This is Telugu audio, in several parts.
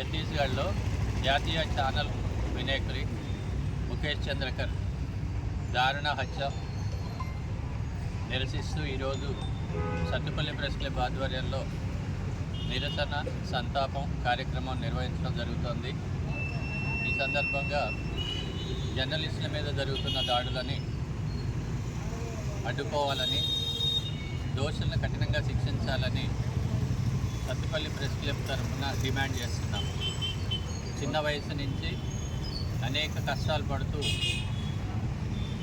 ఛత్తీస్గఢ్లో జాతీయ ఛానల్ వినేకరి ముఖేష్ చంద్రకర్ దారుణ హత్య నిరసిస్తూ ఈరోజు సత్తుపల్లి ప్రెస్ క్లబ్ ఆధ్వర్యంలో నిరసన సంతాపం కార్యక్రమం నిర్వహించడం జరుగుతోంది. ఈ సందర్భంగా జర్నలిస్టుల మీద జరుగుతున్న దాడులని అడ్డుకోవాలని దోషులను కఠినంగా శిక్షించాలని సత్తుపల్లి ప్రెస్ క్లబ్ తరఫున డిమాండ్ చేస్తున్నాం. చిన్న వయసు నుంచి అనేక కష్టాలు పడుతూ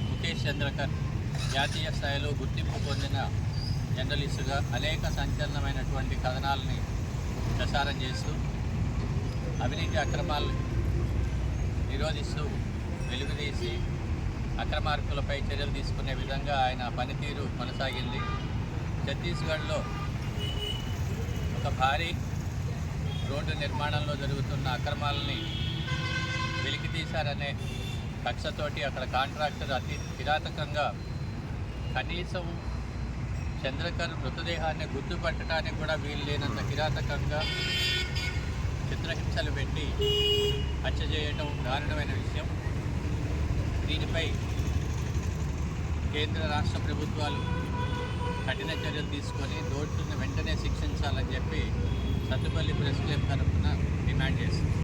ముఖేష్ చంద్రకర్ జాతీయ స్థాయిలో గుర్తింపు పొందిన జర్నలిస్టుగా అనేక సంచలనమైనటువంటి కథనాలని ప్రసారం చేస్తూ అవినీతి అక్రమాలు నిరోధిస్తూ వెలుగుదీసి అక్రమార్కులపై చర్యలు తీసుకునే విధంగా ఆయన పనితీరు కొనసాగింది. ఛత్తీస్గఢ్లో ఒక భారీ రోడ్డు నిర్మాణంలో జరుగుతున్న అక్రమాలని వెలికి తీశారనే కక్షతోటి అక్కడ కాంట్రాక్టర్ అతి కిరాతకంగా కనీసం చంద్రకర్ మృతదేహాన్ని గుర్తుపట్టడానికి కూడా వీలు లేనంత కిరాతకంగా చిత్రహింసలు పెట్టి హత్య చేయటం దారుణమైన విషయం. దీనిపై కేంద్ర రాష్ట్ర ప్రభుత్వాలు కఠిన చర్యలు తీసుకొని దోషులను వెంటనే శిక్షించాలని చెప్పి సత్తుపల్లి ప్రెస్ క్లబ్ తరఫున డిమాండ్ చేసింది